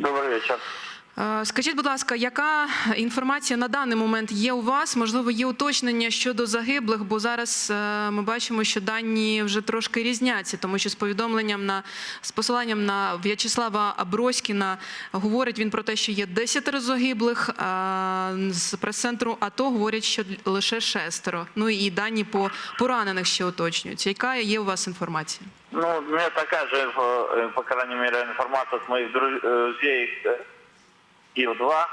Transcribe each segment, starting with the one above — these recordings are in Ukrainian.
Добрый вечер. Е, скажіть, будь ласка, яка інформація на даний момент є у вас? Можливо, є уточнення щодо загиблих, бо зараз е, ми бачимо, що дані вже трошки різняться, тому що з повідомленням на з посиланням на В'ячеслава Аброськіна говорить він про те, що є 10 загиблих а з прес-центру АТО говорять, що лише шестеро. Ну і дані по поранених ще уточнюються. Яка є у вас інформація? Ну не така ж по крайней мере, інформація з моїх друзів. Ил-2,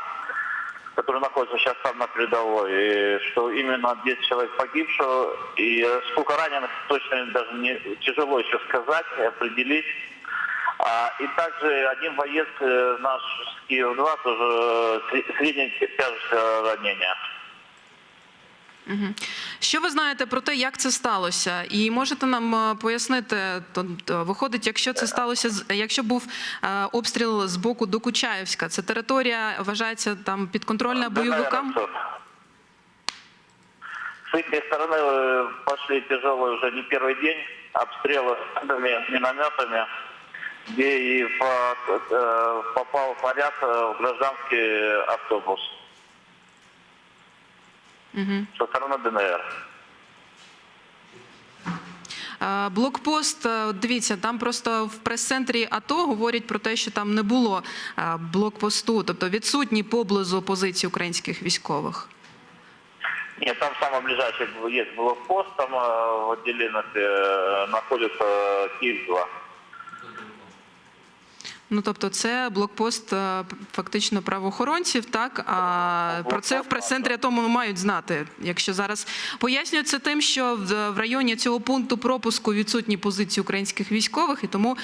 который находится сейчас там на передовой, и что именно 10 человек погибшего, и сколько раненых точно даже не тяжело еще сказать, определить. А, и также один боец э, наш с Киев-2 тоже э, средняя тяжесть ранения. Мгм. Що ви знаєте про те, як це сталося? І можете нам е, пояснити, то, то, виходить, якщо це сталося, з- якщо був е, обстріл з боку Докучаєвська, це територія вважається там підконтрольна бойовикам? Да, наверное, С их стороны э, пошли тяжелые уже не первый день обстрелы танками, минометами, где и по- э, попал поряд э, в гражданский автобус Мгм. со стороны ДНР. Е, Блокпост, е, от дивіться, там просто в прес-центрі АТО говорять про те, що там не було е, блокпосту, тобто відсутні поблизу позиції українських військових. Нет, там самый ближайший есть блокпост, там э, в отделенности э, находится Киев-2. Ну тобто, це блокпост е, фактично правоохоронців, так а про це в прес-центрі АТО мають знати. Якщо зараз пояснюється тим, що в, в районі цього пункту пропуску відсутні позиції українських військових, і тому е,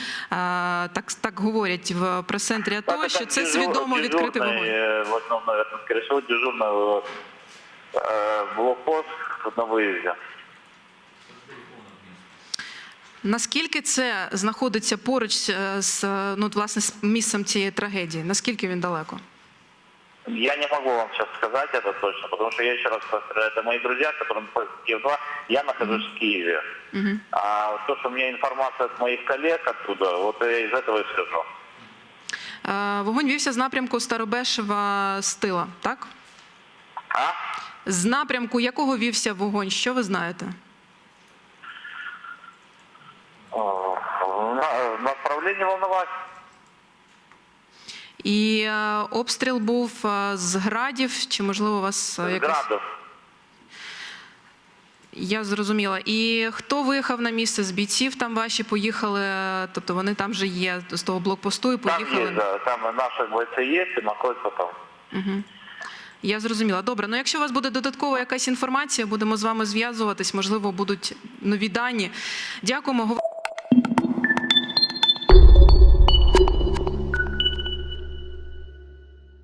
так так говорять в прес-центрі АТо, Так, що это це дежур- свідомо відкритий дежурный, вогонь. э, В одном, наверное, скорее всего, дежурный э, блокпост на выезде. Наскільки це знаходиться поруч е, з е, ну, от, власне з місцем цієї трагедії? Наскільки він далеко? Я не могу вам сейчас сказать это точно, потому что я еще раз повторяю, это мои друзья, которые находятся в Киев-2, я нахожусь в Киеве. Угу. А то, что у меня информация от моих коллег оттуда, вот я из этого и скажу. Е, Вогонь вівся з напрямку Старобешева з тила, так? А? З напрямку якого вівся вогонь? Що ви знаєте? Направление Волновахи. І е, обстріл був е, з градів, чи можливо у вас е, якось... Градов. Я зрозуміла. І хто виїхав на місце з бійців? Там ваші поїхали, тобто вони там вже є з того блокпосту і поїхали. есть, да, там наши бойцы есть и находятся там. Угу. Я зрозуміла. Добре. Ну якщо у вас буде додаткова якась інформація, будемо з вами зв'язуватись. Можливо, будуть нові дані. Дякуємо.